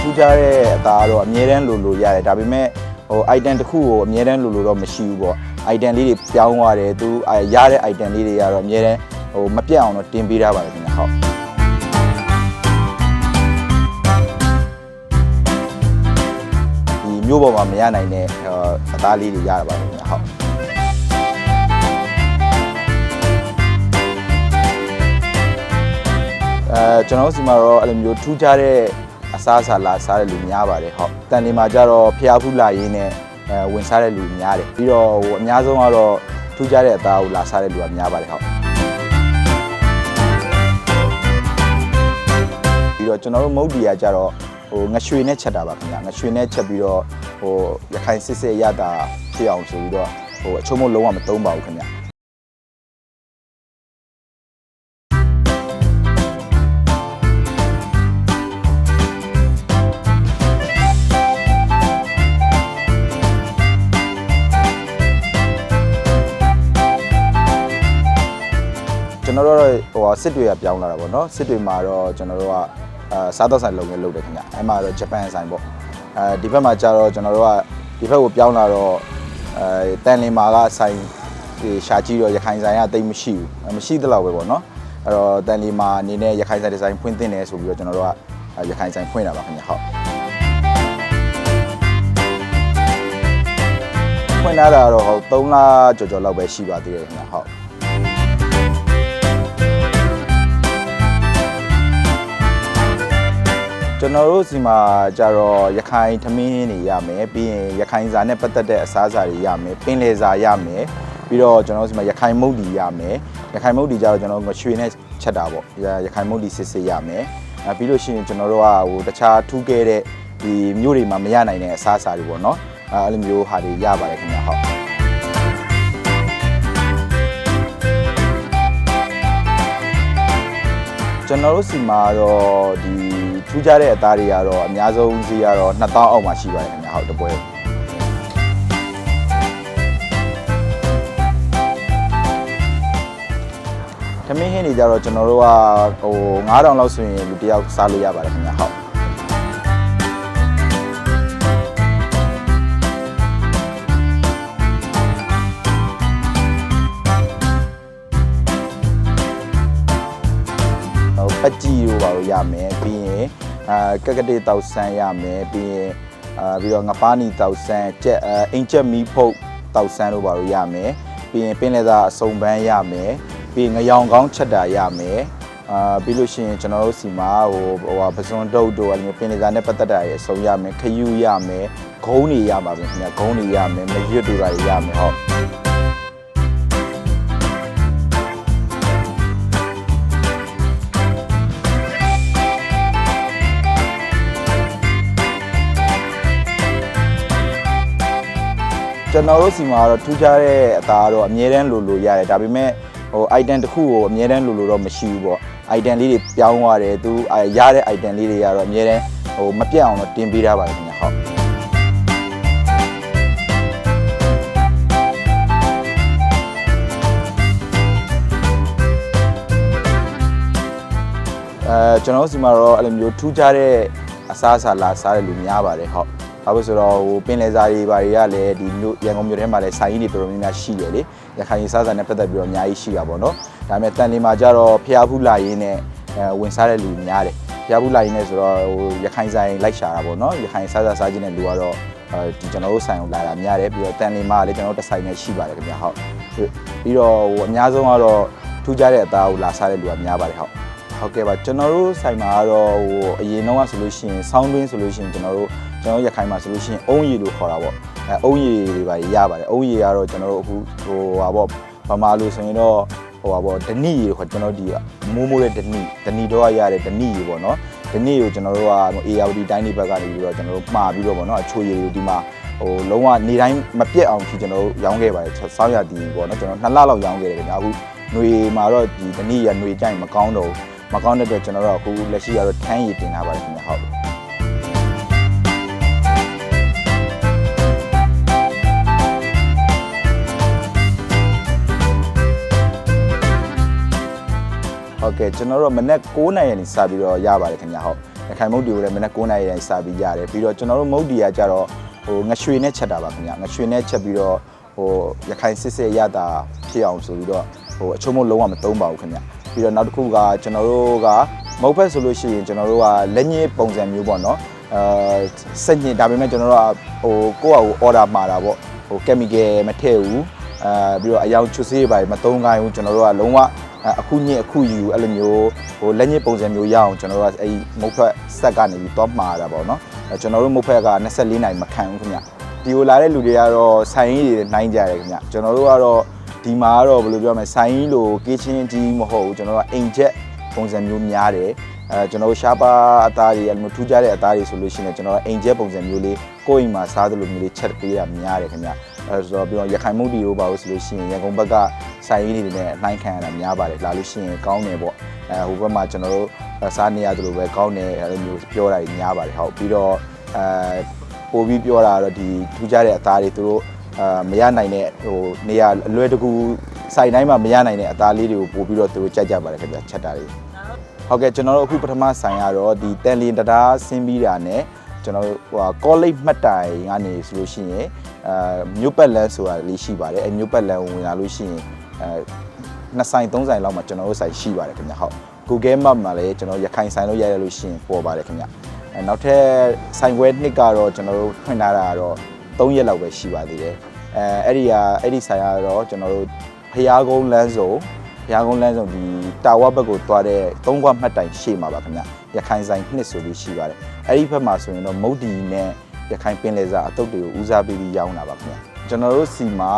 ထူးခြားတဲ့အသားကတော့အမြဲတမ်းလိုလိုရတယ်ဒါပေမဲ့ဟို item တစ်ခုကိုအမြဲတမ်းလိုလိုတော့မရှိဘူးပေါ့ item လေးတွေပြောင်းသွားတယ်သူအဲရတဲ့ item လေးတွေကတော့အမြဲတမ်းဟိုမပြတ်အောင်တော့တင်ပေးထားပါတယ်ခင်ဗျဟုတ်ဒီမျိုးပေါ်မှာမရနိုင်တဲ့ဟိုအသားလေးတွေရတာပါခင်ဗျဟုတ်အဲကျွန်တော်တို့စီမှာတော့အဲ့လိုမျိုးထူးခြားတဲ့ အစားအစာလာစားတဲ့လူများပါတယ်ဟုတ်တန်ဒီမှာကျတော့ဖျားဖူးလာရင်းနဲ့အဲဝင်စားတဲ့လူများတယ်ပြီးတော့ဟိုအများဆုံးကတော့ထူးခြားတဲ့အသားကိုလာစားတဲ့လူကများပါတယ်ဟုတ်ပြီးတော့ကျွန်တော်တို့မုတ်ဒီကကျတော့ဟိုငရွှေနဲ့ချက်တာပါခင်ဗျာငရွှေနဲ့ချက်ပြီးတော့ဟိုရခိုင်စစ်စစ်ရတာဖြစ်အောင်ဆိုပြီးတော့ဟိုအချုံမလုံးဝမသုံးပါဘူးခင်ဗျာ စစ်တွေကပြောင်းလာတာပေါ့နော်စစ်တွေမှာတော့ကျွန်တော်တို့ကအာစားတော့ဆိုင်လုပ်ငန်းလုပ်တယ်ခင်ဗျအဲ့မှာတော့ဂျပန်ဆိုင်ပေါ့အဲဒီဘက်မှာကျတော့ကျွန်တော်တို့ကဒီဘက်ကိုပြောင်းလာတော့အဲတန်လင်မာကဆိုင်ဒီရှာကြည့်တော့ရခိုင်ဆိုင်ကတိတ်မရှိဘူးအဲမရှိသလောက်ပဲပေါ့နော်အဲ့တော့တန်လင်မာအနေနဲ့ရခိုင်ဆိုင်ဒီဇိုင်းဖွင့်တင်တယ်ဆိုပြီးတော့ကျွန်တော်တို့ကအဲရခိုင်ဆိုင်ဖွင့်တာပါခင်ဗျဟုတ်ဖွင့်လာတာတော့ဟုတ်3လကျော်ကျော်လောက်ပဲရှိပါသေးတယ်ခင်ဗျဟုတ် ကျွန်တော်တို့စီမှာကြတော့ရခိုင်ထမင်းတွေရမယ်ပြီးရင်ရခိုင်စာနဲ့ပတ်သက်တဲ့အစားအစာတွေရမယ်ပင်လယ်စာရမယ်ပြီးတော့ကျွန်တော်တို့စီမှာရခိုင်မုတ်ဒီရမယ်ရခိုင်မုတ်ဒီကြတော့ကျွန်တော်တို့ရွှေနဲ့ချက်တာပေါ့ရခိုင်မုတ်ဒီစစ်စစ်ရမယ်အဲပြီးလို့ရှိရင်ကျွန်တော်တို့ကဟိုတခြားထူးခဲ့တဲ့ဒီမျိုးတွေမှာမရနိုင်တဲ့အစားအစာတွေပေါ့နော်အဲအဲ့လိုမျိုးဟာတွေရပါတယ်ခင်ဗျာဟုတ်ကျွန်တော်တို့စီမှာတော့ဒီ ထူးခြားတဲ့အသားတွေကတော့အများဆုံးဈေးကတော့2000အောက်မှာရှိပါတယ်ခင်ဗျာဟုတ်တပွဲသမင်းဟင်းတွေကြတော့ကျွန်တော်တို့ကဟို9000လောက်ဆိုရင်လူတစ်ယောက်စားလို့ရပါတယ်ခင်ဗျာဟုတ် လို့ရမယ်ပြီးရင်အာကက်ကတေတောက်ဆန်းရမယ်ပြီးရင်အာပြီးတော့ငပါးနီတောက်ဆန်းကြက်အအင်ချက်မီဖုတ်တောက်ဆန်းတို့ပါလို့ရမယ်ပြီးရင်ပင်လယ်သာအစုံပန်းရမယ်ပြီးရင်ငရောင်ကောင်းချက်တာရမယ်အာပြီးလို့ရှိရင်ကျွန်တော်တို့စီမှာဟိုဟိုဟာပစွန်တုတ်တို့အဲ့လိုမျိုးပင်လယ်သာနဲ့ပတ်သက်တာရအစုံရမယ်ခယူရမယ်ဂုံးတွေရပါပြီခင်ဗျာဂုံးတွေရမယ်မရွတ်တို့တွေရမယ်ဟုတ် ကျွန်တော်တို့စီမှာကတော့ထူးခြားတဲ့အသားကတော့အမြဲတမ်းလိုလိုရတယ်ဒါပေမဲ့ဟို item တစ်ခုကိုအမြဲတမ်းလိုလိုတော့မရှိဘူးပေါ့ item လေးတွေပြောင်းသွားတယ်သူအဲရတဲ့ item လေးတွေကတော့အမြဲတမ်းဟိုမပြတ်အောင်တော့တင်ပေးထားပါတယ်ခင်ဗျာဟုတ်အဲကျွန်တော်တို့စီမှာတော့အဲ့လိုမျိုးထူးခြားတဲ့အစားအစာလာစားတဲ့လူများပါတယ်ဟုတ် ဘာလို့ဆိုတော့ဟိုပင်လယ်စာတွေဘာတွေကလည်းဒီမြို့ရန်ကုန်မြို့ထဲမှာလည်းဆိုင်ကြီးတွေတော်တော်များများရှိတယ်လေရခိုင်စားစာနဲ့ပတ်သက်ပြီးတော့အများကြီးရှိတာပေါ့နော်ဒါပေမဲ့တန်လီမှာကျတော့ဖျားဖူးလာရင်းနဲ့အဲဝင်စားတဲ့လူများတယ်ဖျားဖူးလာရင်းနဲ့ဆိုတော့ဟိုရခိုင်ဆိုင်လိုက်ရှာတာပေါ့နော်ရခိုင်စားစာစားခြင်းတဲ့လူကတော့အဲဒီကျွန်တော်တို့ဆိုင်ကိုလာတာများတယ်ပြီးတော့တန်လီမှာလည်းကျွန်တော်တို့တစ်ဆိုင်နဲ့ရှိပါတယ်ခင်ဗျာဟုတ်ပြီးတော့ဟိုအများဆုံးကတော့ထူးခြားတဲ့အသားကိုလာစားတဲ့လူကများပါတယ်ဟုတ် ဟုတ်ကဲ့ပါကျွန်တော်တို့ဆိုင်မှာကတော့ဟိုအရင်တော့ဆိုလို့ရှိရင်ဆောင်းတွင်းဆိုလို့ရှိရင်ကျွန်တော်တို့ကျွန်တော်ရခိုင်မှာဆိုလို့ရှိရင်အုံးရည်လို့ခေါ်တာပေါ့အဲအုံးရည်တွေပါရပါတယ်အုံးရည်ကတော့ကျွန်တော်တို့အခုဟိုဟာပေါ့ဗမာလို့ဆိုရင်တော့ဟိုဟာပေါ့ဒဏီရည်ခေါ်ကျွန်တော်ဒီမိုးမိုးတဲ့ဒဏီဒဏီတော့ရတဲ့ဒဏီရည်ပေါ့နော်ဒဏီကိုကျွန်တော်တို့က ARD တိုင်းတွေဘက်ကနေပြီးတော့ကျွန်တော်တို့မှာပြီးတော့ပေါ့နော်အချိုရည်ကိုဒီမှာဟိုလုံးဝနေတိုင်းမပြတ်အောင်ဖြီကျွန်တော်တို့ရောင်းခဲ့ပါတယ်စောင်းရတီပေါ့နော်ကျွန်တော်နှစ်လလောက်ရောင်းခဲ့တယ်ခင်ဗျာအခုຫນွေမှာတော့ဒီဒဏီရຫນွေကြိုင်မကောင်းတော့ဘူး မကောင်းတဲ့အတွက်ကျွန်တော်တို့အခုလက်ရှိကတော့ထမ်းရည်တင်ထားပါတယ်ခင်ဗျဟုတ်ဟုတ်ကဲ့ကျွန်တော်တို့မနေ့9နိုင်ရနေစပြီးတော့ရပါတယ်ခင်ဗျဟုတ်ရခိုင်မုတ်တီကိုလည်းမနက်9နာရီတိုင်းစပြီးရတယ်ပြီးတော့ကျွန်တော်တို့မုတ်တီကကြတော့ဟိုငရွှေနဲ့ချက်တာပါခင်ဗျငရွှေနဲ့ချက်ပြီးတော့ဟိုရခိုင်စစ်စစ်ရတာဖြစ်အောင်ဆိုပြီးတော့ဟိုအချုံမလုံးဝမသုံးပါဘူးခင်ဗျ ပြီးတော့နောက်တစ်ခုကကျွန်တော်တို့ကမုတ်ဖက်ဆိုလို့ရှိရင်ကျွန်တော်တို့ကလက်ညှိပုံစံမျိုးပေါ့နော်အဲစက်ညှိဒါပေမဲ့ကျွန်တော်တို့ကဟိုကိုယ့်အကူ order မှာတာပေါ့ဟို chemical မထည့်ဘူးအဲပြီးတော့အယောင်ချွတ်စေးပါမသုံးခိုင်းဘူးကျွန်တော်တို့ကလုံးဝအခုညစ်အခုယူအဲ့လိုမျိုးဟိုလက်ညှိပုံစံမျိုးရအောင်ကျွန်တော်တို့ကအဲ့မုတ်ဖက်ဆက်ကနေပြီးတော့မှာတာပေါ့နော်အဲကျွန်တော်တို့မုတ်ဖက်က24နိုင်မခံဘူးခင်ဗျဒီကိုလာတဲ့လူတွေကတော့ဆိုင်ရည်တွေနိုင်ကြတယ်ခင်ဗျကျွန်တော်တို့ကတော့ ဒီမှာကတော့ဘယ်လိုပြောမလဲဆိုင်ရည်လိုကေးချင်းကြီးမဟုတ်ဘူးကျွန်တော်တို့ကအိမ်ချက်ပုံစံမျိုးများတယ်အဲကျွန်တော်တို့ရှားပါအသားတွေအဲ့လိုထူးခြားတဲ့အသားတွေဆိုလို့ရှိရင်ကျွန်တော်တို့အိမ်ချက်ပုံစံမျိုးလေးကိုယ့်အိမ်မှာစားသလိုမျိုးလေးချက်ပေးတာများတယ်ခင်ဗျအဲဆိုတော့ပြီးတော့ရခိုင်မုတ်တီတို့ပါလို့ဆိုလို့ရှိရင်ရန်ကုန်ဘက်ကဆိုင်ရည်တွေနဲ့နှိုင်းခံရတာများပါတယ်လာလို့ရှိရင်ကောင်းတယ်ပေါ့အဲဟိုဘက်မှာကျွန်တော်တို့စားနေရသလိုပဲကောင်းတယ်အဲ့လိုမျိုးပြောတာကြီးများပါတယ်ဟုတ်ပြီးတော့အဲပို့ပြီးပြောတာကတော့ဒီထူးခြားတဲ့အသားတွေသူတို့ အာမရနိုင်တဲ့ဟိုနေရာအလွယ်တကူစိုက်တိုင်းမှာမရနိုင်တဲ့အသားလေးတွေကိုပို့ပြီးတော့သူတို့ကြိုက်ကြပါတယ်ခင်ဗျချက်တာတွေဟုတ်ကဲ့ကျွန်တော်တို့အခုပထမဆိုင်ရတော့ဒီတန်လီတရားဆင်းပြီးတာနဲ့ကျွန်တော်တို့ဟိုကောလိပ်မှတ်တိုင်ကနေဆိုလို့ရှိရင်အဲမြို့ပတ်လန်းဆိုတာလေးရှိပါတယ်အဲမြို့ပတ်လန်းဝင်လာလို့ရှိရင်အဲနှစ်ဆိုင်သုံးဆိုင်လောက်မှာကျွန်တော်တို့ဆိုင်ရှိပါတယ်ခင်ဗျဟုတ် Google Map မှာလည်းကျွန်တော်ရခိုင်ဆိုင်လို့ရရလို့ရှိရင်ပေါ်ပါတယ်ခင်ဗျအဲနောက်ထပ်ဆိုင်ခွဲနှစ်ကတော့ကျွန်တော်တို့ဖွင့်ထားတာကတော့ 3ရက်လောက်ပဲရှိပါသေးတယ်အဲအဲ့ဒီဟာအဲ့ဒီဆိုင်ကတော့ကျွန်တော်တို့ဖျားကုန်းလမ်းစုံဘုရားကုန်းလမ်းဆောင်ဒီတာဝါဘက်ကိုသွားတဲ့သုံးခွမှတ်တိုင်ရှေ့မှာပါခင်ဗျရခိုင်ဆိုင်နှစ်ဆိုပြီးရှိပါတယ်အဲ့ဒီဘက်မှာဆိုရင်တော့မုတ်ဒီနဲ့ရခိုင်ပင်လယ်စာအတုပ်တွေကိုဦးစားပေးပြီးရောင်းတာပါခင်ဗျကျွန်တော်တို့စီမှာ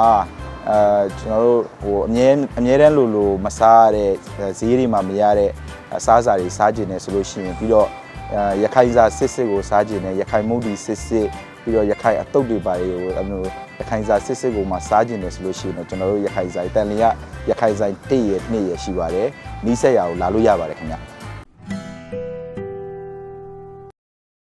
အဲကျွန်တော်တို့ဟိုအမြဲအမြဲတမ်းလိုလိုမစားရတဲ့ဈေးတွေမှာမရတဲ့အစားအစာတွေစားကျင်နေဆိုလို့ရှိရင်ပြီးတော့အဲရခိုင်စာစစ်စစ်ကိုစားကျင်နေရခိုင်မုတ်ဒီစစ်စစ် ပြီးတော့ရခိုင်အတုပ်တွေပါတယ်ဟိုအဲ့လိုရခိုင်စာစစ်စစ်ကိုမှစားကျင်နေဆိုလို့ရှိရင်တော့ကျွန်တော်တို့ရခိုင်စာတန်လျာရခိုင်ဆိုင်1ရ2ရရှိပါတယ်နီးစက်ရအောင်လာလို့ရပါတယ်ခင်ဗျ